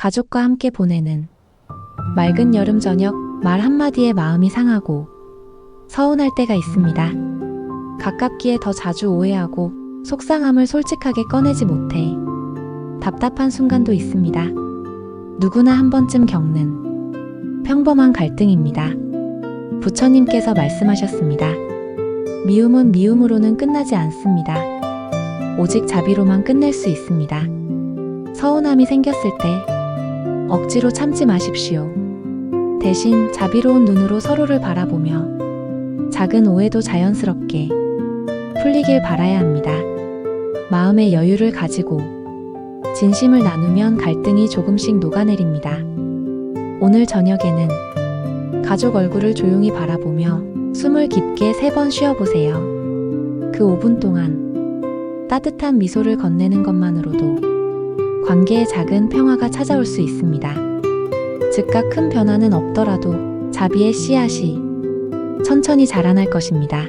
가족과 함께 보내는 맑은 여름 저녁 말 한마디에 마음이 상하고 서운할 때가 있습니다. 가깝기에 더 자주 오해하고 속상함을 솔직하게 꺼내지 못해 답답한 순간도 있습니다. 누구나 한 번쯤 겪는 평범한 갈등입니다. 부처님께서 말씀하셨습니다. 미움은 미움으로는 끝나지 않습니다. 오직 자비로만 끝낼 수 있습니다. 서운함이 생겼을 때 억지로 참지 마십시오. 대신 자비로운 눈으로 서로를 바라보며 작은 오해도 자연스럽게 풀리길 바라야 합니다. 마음의 여유를 가지고 진심을 나누면 갈등이 조금씩 녹아내립니다. 오늘 저녁에는 가족 얼굴을 조용히 바라보며 숨을 깊게 세 번 쉬어보세요. 그 5분 동안 따뜻한 미소를 건네는 것만으로도 관계에 작은 평화가 찾아올 수 있습니다. 즉각 큰 변화는 없더라도 자비의 씨앗이 천천히 자라날 것입니다.